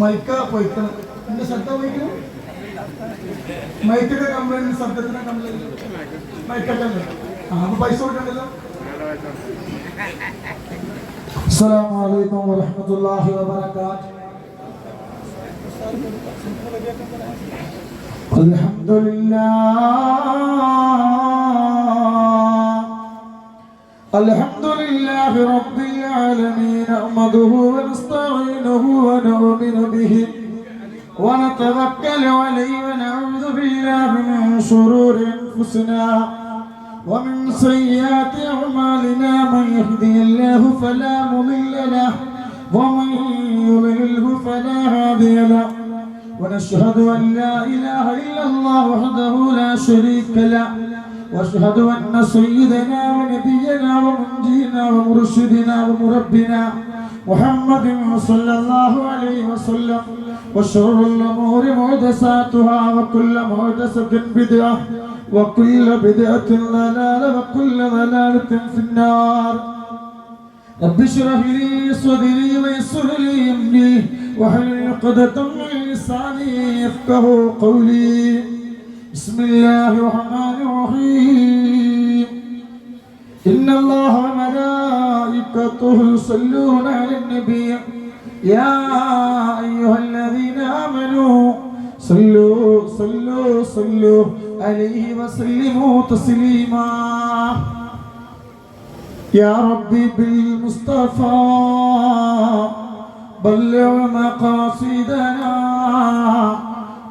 Mica പോയിക്കണം എന്റെ ശബ്ദം പോയിക്കണം മൈക്കിന്റെ complaint ശബ്ദത്തിന്റെ കംപ്ലൈന്റ് മൈക്കല്ലേ ആ അപ്പൊ പൈസ കൊടുക്കണ്ടല്ലോ السلام عليكم ورحمة الله وبركاته الحمد لله الحمد لله رب العالمين نحمده ونستعينه ونؤمن به ونتوكل عليه ونعوذ بالله من شرور انفسنا ومن سيئات اعمالنا من يهدي الله فلا مضل له ومن يضلله فلا هادي له ونشهد ان لا اله الا الله وحده لا شريك له وأشهد أن سيدنا ونبينا ومنجينا ومرشدنا ومربنا محمد صلى الله عليه وسلم. وشر الأمور محدثاتها وكل محدثه بدعة وكل بدعة ضلالة وكل ضلالة في النار. رب اشرح لي صدري ويسر لي أمري واحلل عقدة من لساني يفقه قولي. بسم الله الرحمن الرحيم. إن الله وملائكته يصلون على النبي. يا أيها الذين آمنوا صلوا صلوا صلوا عليه وسلموا تسليما. يا ربي بالمصطفى بلغ مقاصدنا.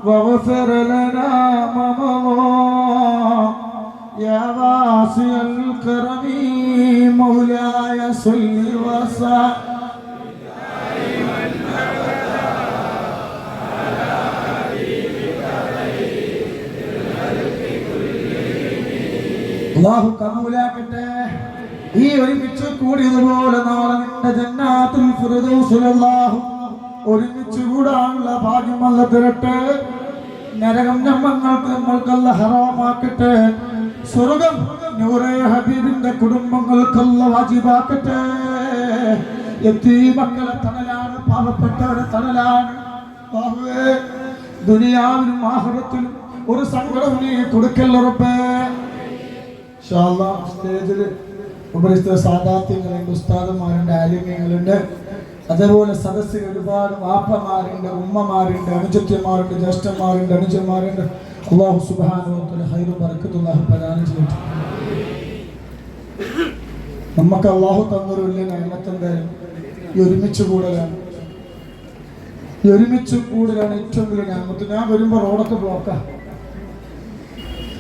واغفر لنا ما مضى يا واسع الكرم مولاي صل وسلم അള്ളാഹു കബൂലാക്കട്ടെ ഈ ഒരുമിച്ച് കൂടിയതുപോലെ നാളെ നിന്റെ ജന്നാത്തുൽ ഫിർദൗസിൽ അല്ലാഹു ഒരുമിച്ച് കൂടാനുള്ള ഭാഗ്യം അല്ല തരട്ടെ നരകം ഞമ്മങ്ങൾക്ക് നമ്മൾക്കല്ല ഹറാമാക്കട്ടെ. സ്വർഗം നൂറെ ഹബീബിന്റെ കുടുംബങ്ങൾക്കല്ല വാജിബാക്കട്ടെ. എത്തി മക്കളെ തണലാണ് പാവപ്പെട്ടവരെ തണലാണ്. ദുനിയാവിനും ആഹാരത്തിനും ഒരു സങ്കടം നീ കൊടുക്കല്ലുറപ്പേ സ്റ്റേജിൽ ഉപരിസ്ഥ സാധാത്യങ്ങളുണ്ട് ഉസ്താദന്മാരുണ്ട് ആലിമ്യങ്ങളുണ്ട് അതേപോലെ സദസ്സിൽ ഒരുപാട് വാപ്പമാരുണ്ട് ഉമ്മമാരുണ്ട് അനുജത്യന്മാരുണ്ട് ജ്യേഷ്ഠന്മാരുണ്ട് അനുജന്മാരുണ്ട്. അള്ളാഹു സുബാനോത്തിന് ഹൈറും പറക്കത്തുള്ളാഹു പ്രദാനം ചെയ്യട്ടെ. നമുക്ക് അള്ളാഹു തന്നൊരു വലിയ നന്മത്തെന്തായാലും ഈ ഒരുമിച്ച് കൂടലാണ്. ഈ ഒരുമിച്ച് കൂടലാണ് ഏറ്റവും വലിയ ഞാമത്ത്. ഞാൻ വരുമ്പോൾ റോഡൊക്കെ ബ്ലോക്കാണ്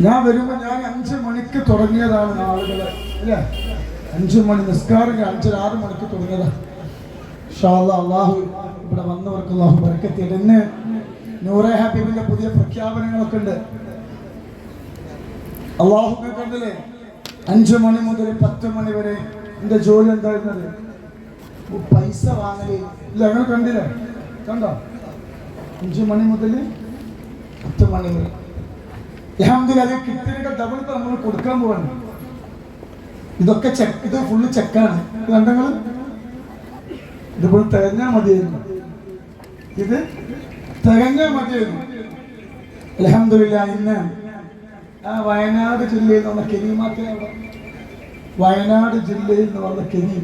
ഞാൻ വരുമ്പോൾ ഞാൻ അഞ്ച് മണിക്ക് തുടങ്ങിയതാണ് ആളുകളെ അല്ലേ? അഞ്ച് മണി നിസ്കാരം അഞ്ചര ആറ് മണിക്ക് തുടങ്ങിയതാണ് അള്ളാഹു ഇവിടെ വന്നവർക്ക് അള്ളാഹു ബർക്കത്തിയിട്ട് ഇന്ന് നൂറെ ഹാബീബിന്റെ പുതിയ പ്രഖ്യാപനങ്ങളൊക്കെ ഉണ്ട്. അള്ളാഹു കണ്ടില്ലേ അഞ്ചു മണി മുതൽ പത്ത് മണി വരെ എന്റെ ജോലി എന്തായിരുന്നത്? പൈസ വാങ്ങൽ. ഇല്ല അങ്ങനെ കണ്ടില്ലേ? കണ്ടോ? അഞ്ചു മണി മുതൽ പത്ത് മണി വരെ. അൽഹംദുലില്ലാ, അത് കിട്ടിയൊക്കെ ഡബിൾ നമ്മൾ കൊടുക്കാൻ പോവാണ്. ഇതൊക്കെ ചെക്ക് ഇത് ഫുള്ള് ചെക്കാണ് കണ്ടങ്ങൾ ഇതിപ്പോൾ തികഞ്ഞ മതിയായിരുന്നു. ഇത് തികഞ്ഞ മതിയായിരുന്നു. അലഹമില്ല ഇന്ന് ആ വയനാട് ജില്ലയിൽ നിന്ന് കെരീമാക്കെ അവിടെ. വയനാട് ജില്ലയിൽ നിന്ന് വന്ന കെനി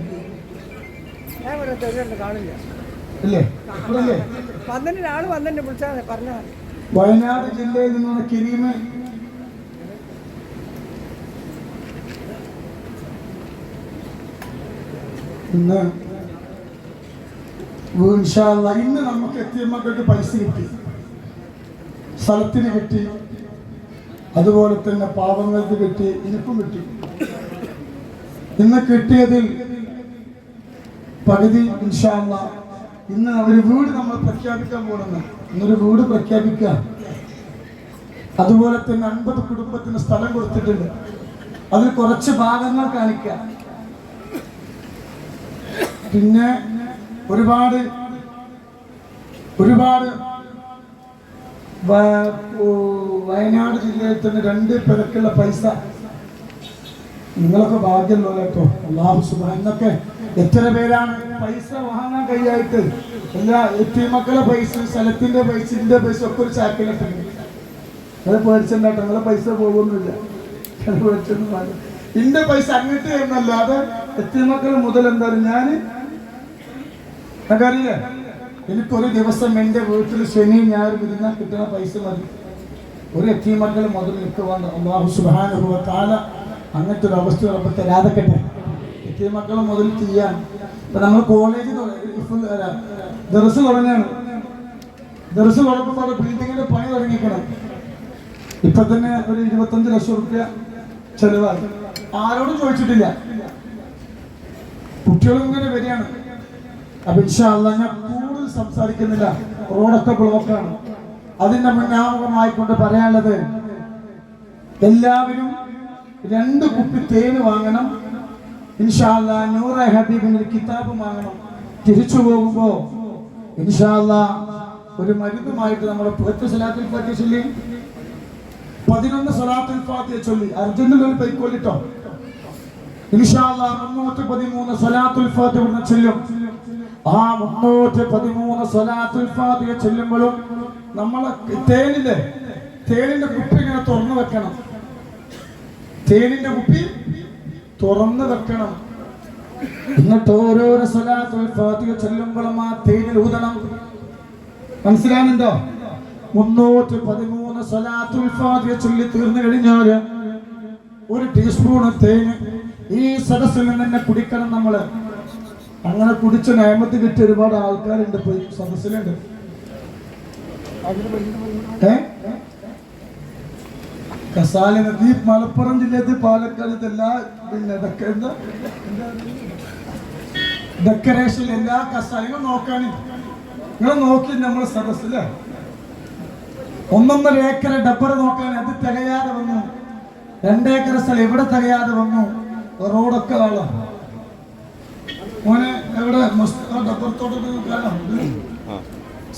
വയനാട് ജില്ലയിൽ നിന്നുള്ള കിരീമ് ഇന്ന് ഇന്ന് നമുക്ക് എത്തിയ മക്കൾക്ക് പൈസ കിട്ടി. സ്ഥലത്തിന് കിട്ടി. അതുപോലെ തന്നെ പാവങ്ങൾക്ക് കിട്ടി എനിക്കും കിട്ടി. ഇന്ന് കിട്ടിയതിൽ പകുതി ഇൻഷാല്ല ഇന്ന് ഒരു വീട് നമ്മൾ പ്രഖ്യാപിക്കാൻ പോകുന്നത്. ഇന്നൊരു വീട് പ്രഖ്യാപിക്കുക. അതുപോലെ തന്നെ അൻപത് കുടുംബത്തിന് സ്ഥലം കൊടുത്തിട്ടുണ്ട്. അതിൽ കുറച്ച് ഭാഗങ്ങൾ കാണിക്കുക പിന്നെ ഒരുപാട് ഒരുപാട് വയനാട് ജില്ലയിൽ തന്നെ രണ്ട് പേർക്കുള്ള പൈസ. നിങ്ങളൊക്കെ ഭാഗ്യമുള്ള കേട്ടോ അള്ളാഹു സുബാൻ എന്നൊക്കെ എത്ര പേരാണ് പൈസ വാങ്ങാൻ കഴിയായിട്ട് എല്ലാ എത്തി മക്കളെ പൈസ സ്ഥലത്തിന്റെ പൈസ ഇന്റെ പൈസ ഒക്കെ ഒരു ചാക്കിലിട്ടുണ്ട് അത് പേടിച്ചിട്ടുണ്ടാട്ടോ നിങ്ങളെ പൈസ പോകുന്നില്ല. പേടിച്ചൊന്നും ഇന്റെ പൈസ അങ്ങോട്ട് എന്നല്ലാതെ എത്തി മക്കളെ മുതൽ എന്താ ഞാൻ അറിയില്ലേ എനിക്കൊരു ദിവസം എന്റെ വീട്ടിൽ ശനി ഞായർ വിരുന്ന കിട്ടുന്ന പൈസ മതി. ഒരു എത്തി മുതൽ നിൽക്കുവാൻ അള്ളാഹു സുബാനുഭവ കാല അങ്ങനത്തെ ഒരു അവസ്ഥ ഉറപ്പ് തരാതെക്കട്ടെ. എത്തി മക്കൾ മുതൽ ചെയ്യാൻ ഇപ്പൊ നമ്മൾ കോളേജ് ദർസ് തുടങ്ങാണ്. ദർസ് തുടങ്ങുമ്പോൾ ബിൽഡിങ്ങിന്റെ പണി തുടങ്ങിക്കണം ഇപ്പൊ തന്നെ ഒരു ഇരുപത്തഞ്ച് ലക്ഷം റുപ്യ ചെലവാകും ആരോടും ചോദിച്ചിട്ടില്ല. കുട്ടികളും ഇങ്ങനെ വരികയാണ്. അപ്പൊ ഞാൻ കൂടുതൽ സംസാരിക്കുന്നില്ല. റോഡൊക്കെ ബ്ലോക്കാണ് അതിന്റെ മുന്നാമുഖമായിക്കൊണ്ട് പറയാനുള്ളത് എല്ലാവരും രണ്ട് കുപ്പി തേന് വാങ്ങണം. ഇൻഷാല്ല നൂറ ഹബീബിന് കിതാബ് വാങ്ങണം. തിരിച്ചു പോകുമ്പോ ഇൻഷാല്ല ഒരു മരുന്നുമായിട്ട് നമ്മുടെ പത്ത് സലാത്തുൽ ഫാത്തിഹ ചൊല്ലി. പതിനൊന്ന് സലാത്തുൽ ഫാത്തിഹ ചൊല്ലി. അർജന്റിൽ ഒരു പൈക്കോലിട്ടോ ഇൻഷാല്ല മുന്നൂറ്റി പതിമൂന്ന് സലാത്തുൽ ഫാത്തി ചൊല്ലും. ആ മുന്നൂറ്റി പതിമൂന്ന് സലാത്തുൽ ഫാത്തിഹ ചെല്ലുമ്പോഴും നമ്മളെ തേനിലെ തേനിന്റെ കുപ്പി ഇങ്ങനെ തുറന്നു വെക്കണം. തേനിന്റെ കുപ്പി തുറന്നു വെക്കണം. എന്നിട്ട് ഓരോരോ സലാത്തുൽ ഫാത്തിഹ ചെല്ലുമ്പോഴും ആ തേനിൽ ഊതണം. മനസ്സിലാകുന്നുണ്ടോ മുന്നൂറ്റി പതിമൂന്ന് ഫാത്തിഹ ചൊല്ലി തീർന്നു കഴിഞ്ഞാൽ ഒരു ടീസ്പൂൺ തേന് ഈ സദസ്സിൽ നിന്ന് തന്നെ കുടിക്കണം നമ്മൾ. അങ്ങനെ കുടിച്ച നേമത്ത് കിട്ടിയ ഒരുപാട് ആൾക്കാരുണ്ട് ഈ സദസ്സിലുണ്ട്. കസാലിന് കസാല നദി മലപ്പുറം ജില്ലയിൽ പാലക്കാട് എല്ലാ പിന്നെ ഡെക്കറേഷൻ എല്ലാ കസാലും നോക്കാൻ നിങ്ങൾ നോക്കി നമ്മളെ സദസ്സിൽ. ഒന്നൊന്നര ഏക്കർ ഡബ്ബർ നോക്കാൻ അത് തികയാതെ വന്നു. രണ്ടേക്കർ സ്ഥലം എവിടെ തികയാതെ വന്നു. റോഡൊക്കെ വെള്ളം മോനെ എവിടെ? റബ്ബർ തോട്ടം കാണാം.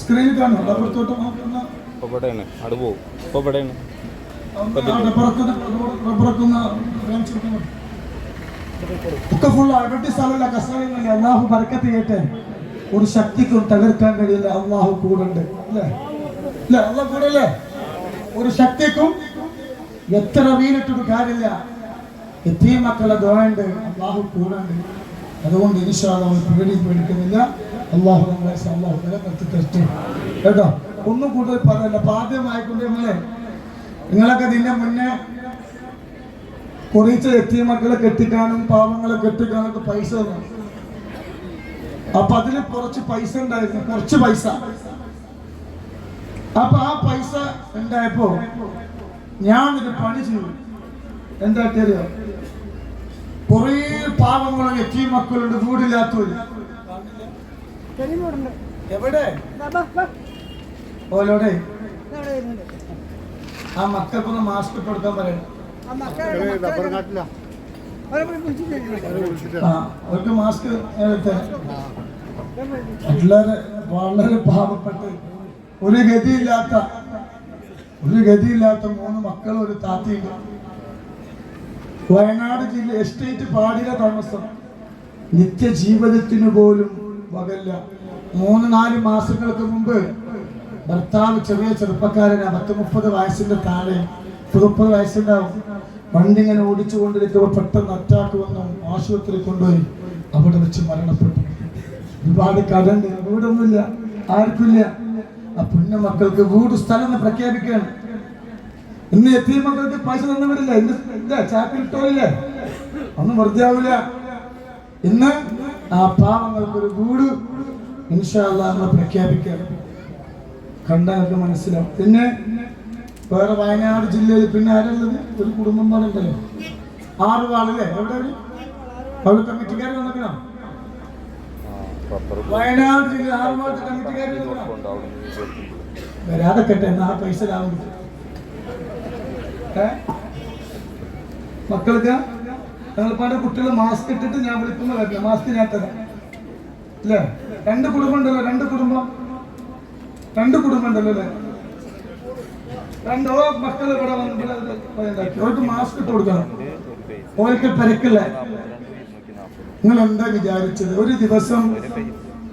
സ്ക്രീനിൽ കാണും റബ്ബർ തോട്ടം ഇവിടെയാണ്. അവിടെ പോകും ഇവിടെയാണ്. ഒക്കെ ഫുൾ അവിടുത്തെ സ്ഥലമല്ല കസാലയൊന്നുമില്ല അള്ളാഹു ബർക്കത്ത് ചെയ്യട്ടെ. ഒരു ശക്തിക്കും തകർക്കാൻ കഴിയില്ല. അള്ളാഹു കൂടുണ്ട്. അല്ലേ? അല്ലേ? അള്ളാഹ് കൂടല്ലേ? ഒരു ശക്തിക്കും എത്ര വീണിട്ടൊരു കാര്യമില്ല. എത്തിയ മക്കളെ ദോയുണ്ട് അള്ളാഹു കൂടുണ്ട്. അതുകൊണ്ട് ഇൻഷാല്ല പേടി പേടിക്കുന്നില്ല അള്ളാഹു നമ്മളെ അള്ളാഹു കേട്ടോ? ഒന്നും കൂടുതൽ പറയല്ല അപ്പൊ ആദ്യമായിക്കൊണ്ട് നമ്മളെ നിങ്ങളൊക്കെ ഇതിന്റെ മുന്നേ കുറച്ച് എത്തിയ മക്കളെ കെട്ടിക്കാനും പാവങ്ങളെ കെട്ടിക്കാനും ഒക്കെ പൈസ തന്നു? അപ്പൊ അതിന് കുറച്ച് പൈസ ഉണ്ടായിരുന്നു. കുറച്ച് പൈസ. അപ്പൊ ആ പൈസ ഉണ്ടായപ്പോ ഞാൻ ഒരു പണി ചെയ്തു. എന്താ തരുക കുറേ പാവങ്ങളും എത്തിയ മക്കളുണ്ട് വീടില്ലാത്തവര്. എവിടെ. ഓലോടെ. ആ മക്കൾക്കൊന്ന് മാസ്ക് കൊടുക്കാൻ പറയണം. അവർക്ക് മാസ്ക് വളരെ വളരെ പാവപ്പെട്ട് ഒരു ഗതിയില്ലാത്ത ഒരു ഗതിയില്ലാത്ത മൂന്ന് മക്കളും ഒരു താത്തയുണ്ട് വയനാട് ജില്ല എസ്റ്റേറ്റ് പാടില താമസം. നിത്യജീവിതത്തിന് പോലും വകല്ല. മൂന്ന് നാല് മാസങ്ങൾക്ക് മുമ്പ് ഭർത്താവ് ചെറിയ ചെറുപ്പക്കാരന. പത്ത് മുപ്പത് വയസ്സിന്റെ താഴെ മുപ്പത് വയസ്സുണ്ടാവും വണ്ടി ഇങ്ങനെ ഓടിച്ചുകൊണ്ടിരിക്കുമ്പോൾ പെട്ടെന്ന് അറ്റാക്ക് വന്നു ആശുപത്രി കൊണ്ടുപോയി. അവിടെ വെച്ച് മരണപ്പെട്ടു. ഒരുപാട് കടണ്ട് വീടൊന്നുമില്ല ആർക്കില്ല ആ പുണ്യ മക്കൾക്ക് വീട് സ്ഥലം പ്രഖ്യാപിക്കുകയാണ് ഇന്ന് എത്തിയ മക്കൾക്ക് പൈസ തന്നവരില്ല. ഇന്ന് ഒന്നും വെറുതെ ആവില്ല ഇന്ന് ആ പാവങ്ങൾക്ക് ഒരു വീട് ഇൻഷാല്ല പ്രഖ്യാപിക്കാം. കണ്ടവർക്ക് മനസ്സിലാവും. പിന്നെ വേറെ വയനാട് ജില്ലയിൽ പിന്നെ ആരുള്ളത്? ഒരു കുടുംബം ഉണ്ടല്ലോ. ആറ് ആളല്ലേ എവിടെ അവർ? അവിടെ കമ്മിറ്റിക്കാർ വയനാട് ജില്ല ആറ് അവിടെ കേൾക്കുമ്പോൾ വരാതെ കെട്ടെ എന്നാ പൈസ ലാഭം കിട്ടും? മക്കൾക്ക് ഞങ്ങളിപ്പാടെ കുട്ടികൾ മാസ്ക് ഇട്ടിട്ട് ഞാൻ വിളിക്കുന്ന വരില്ല മാസ്ക് ഞാൻ തരാം. അല്ലേ രണ്ട് കുടുംബം ഉണ്ടല്ലോ. രണ്ട് കുടുംബം. രണ്ട് കുടുംബം ഉണ്ടല്ലോ അല്ലേ? രണ്ടോ മക്കൾ ഇവിടെ വന്നിട്ട് മാസ്ക് ഇട്ട് കൊടുക്കണം. ഓർക്ക് പെരക്കില്ല നിങ്ങൾ എന്താ വിചാരിച്ചത്? ഒരു ദിവസം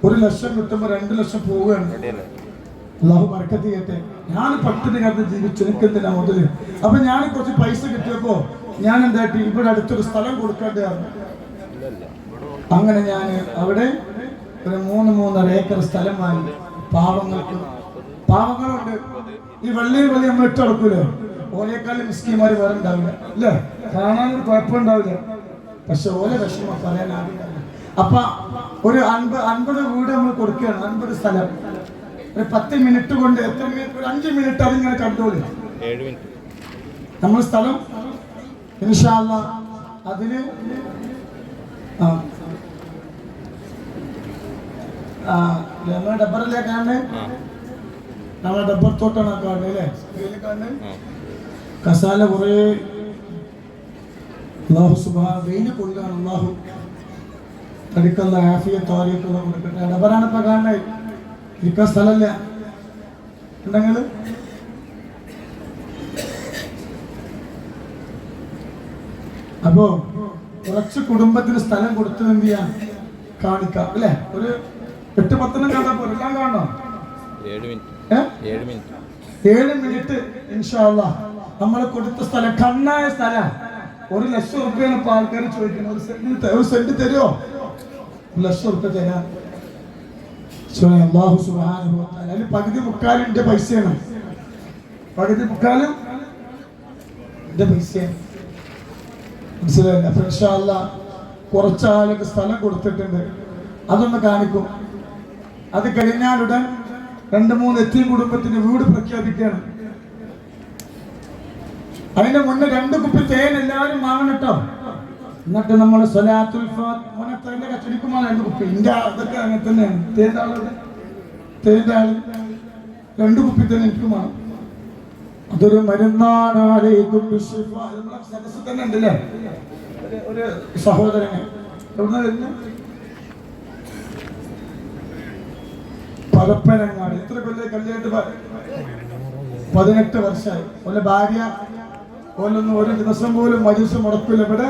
ഒരു ലക്ഷം കിട്ടുമ്പോൾ രണ്ട് ലക്ഷം പോവുകയാണ്. അള്ളാഹു ബർക്കത്ത് ചെയ്യട്ടെ. ഞാൻ പട്ടിണി കാലത്ത് ജീവിച്ചു എനിക്കെന്തിനാ മുതൽ. അപ്പൊ ഞാൻ കുറച്ച് പൈസ കിട്ടിയപ്പോ ഞാൻ എന്തായിട്ട് ഇവിടെ അടുത്തൊരു സ്ഥലം കൊടുക്കേണ്ടതാണ് അങ്ങനെ ഞാൻ അവിടെ ഒരു മൂന്ന് മൂന്നര ഏക്കർ സ്ഥലം വാങ്ങി. പാവങ്ങൾക്ക് പാവങ്ങളുണ്ട്. ഈ വെള്ളയും വെള്ളി നമ്മൾ ഇട്ടടക്കൂലോ ഓലേക്കാളും മിസ്കിമാര് വേറെ ഉണ്ടാവില്ല. അല്ലേ കാണാനൊരു കുഴപ്പമുണ്ടാവില്ല പക്ഷെ ഓല വിഷമം പറയാനാവില്ല അപ്പൊ ഒരു അൻപത് അൻപത് വീട് നമ്മൾ കൊടുക്കുകയാണ്. അൻപത് സ്ഥലം. ഒരു പത്ത് മിനിറ്റ് കൊണ്ട് എത്ര മിനിറ്റ് ഒരു അഞ്ച് മിനിറ്റ് അതിങ്ങനെ കണ്ടോളൂ ഏഴ് മിനിറ്റ് നമ്മൾ സ്ഥലം ഇൻഷാല്ല അതിന് നമ്മളെ ഡബ്ബറിലെ കാണുന്നത് ആ. നമ്മളെ ഡബ്ബർ തോട്ടാണ് കാണുന്നത് അല്ലേ? കസാല കുറേ. അള്ളാഹു സുബാ വെയിൽ കൊള്ളുകയാണ് അള്ളാഹു തടിക്കുന്ന ആഫിയ ആരിയത്തുള്ള കൊടുക്കട്ടെ. ഡബറാണ് ഇപ്പൊ കാണുന്നത് ഇരിക്കാൻ സ്ഥലമല്ല. ഉണ്ടെങ്കിൽ അപ്പോ കുറച്ച് കുടുംബത്തിന് സ്ഥലം കൊടുത്തു എന്ത് ചെയ്യാൻ കാണിക്കാം അല്ലേ? ഒരു എട്ട് പത്തെണ്ണം കണ്ടാ പോലെ എല്ലാം കാണണോ? ഏഴ് മിനിറ്റ്. ഇൻഷാല്ല നമ്മൾ കൊടുത്ത സ്ഥലം കണ്ണായ സ്ഥലം. ഒരു ലക്ഷം റുപ്യാണ് ഇപ്പൊ ആൾക്കാർ ചോദിക്കുന്നത്. ഒരു സെന്റ് ത- ഒരു സെന്റ് തരുമോ ഒരു ലക്ഷം റുപ്യ തരാം. വ തആല. അതിൽ പകുതി മുക്കാലും എന്റെ പൈസയാണ്. പകുതി മുക്കാലും എന്റെ പൈസയാണ്. മനസ്സിലായില്ല? അപ്പൊ ഇൻഷാല്ല കുറച്ച് ആളുകൾക്ക് സ്ഥലം കൊടുത്തിട്ടുണ്ട്. അതൊന്ന് കാണിക്കും. അത് കഴിഞ്ഞാലുടൻ രണ്ട് മൂന്ന് എത്തി കുടുംബത്തിന് വീട് പ്രഖ്യാപിക്കുകയാണ്. അതിന്റെ മുന്നേ രണ്ട് കുപ്പി തേൻ എല്ലാവരും വാങ്ങണം കേട്ടോ. എന്നിട്ട് നമ്മൾ കച്ചടിക്കുമ്പോൾ രണ്ട് കുപ്പി. തന്നെ രണ്ട് കുപ്പി തേൻ എനിക്ക് മാറും അതൊരു മരുന്നാണ്. തന്നെ ഒരു- സഹോദരനെ പരപ്പനങ്ങാട്. എത്ര കൊല്ലം കല്യാണിട്ട് പതിനെട്ട് വർഷമായി. ഓലെ ഭാര്യ ഓലൊന്നും ഒരു ദിവസം പോലും മജൂസ് മുടക്കില്ല ഇവിടെ?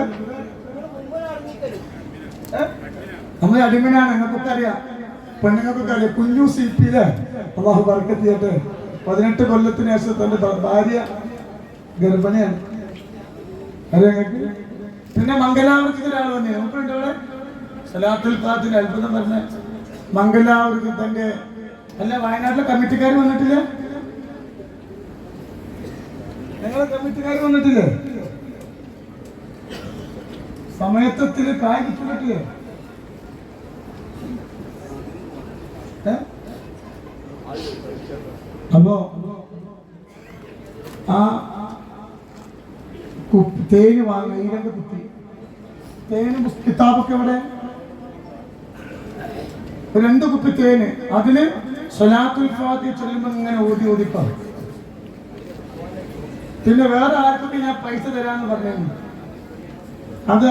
നമ്മളെ അടിമനാണ് നിങ്ങൾക്കൊക്കെ അറിയാം. പെണ്ണുങ്ങൾക്കൊക്കെ അറിയാം. കുഞ്ഞു സി പിയിലെ അള്ളാഹു വർക്കെത്തിയിട്ട് പതിനെട്ട് കൊല്ലത്തിന് ശേഷം തന്റെ ഭാര്യ ഗർഭിണിയാണ്. അറിയാം പിന്നെ മംഗലാവൃത്തിൽ ഒരാൾ വന്നു നമുക്കുണ്ട് സലാത്തുൽ ഖാത്തിന്റെ അത്ഭുതം പറഞ്ഞ മംഗലാവൃത്തി തന്റെ അല്ല വയനാട്ടിലെ കമ്മിറ്റിക്കാർ വന്നിട്ടില്ല? ഞങ്ങളെ കമ്മിറ്റിക്കാർ വന്നിട്ടില്ല? സമയത്തിൽ കായ് കിട്ടില്ലേ അപ്പോ ആ തേന് വാങ്ങി ഈ രണ്ട് കുപ്പി തേനും കിതാബൊക്കെ എവിടെ? രണ്ട് കുപ്പി തേന്. അതിന് സ്വലാത്തുൽ ഫാത്തി ചൊല്ലുമ്പോ ഇങ്ങനെ ഓതി ഓതിക്കാം പിന്നെ വേറെ ആർക്കൊക്കെ ഞാൻ പൈസ തരാന്ന് പറഞ്ഞു അത്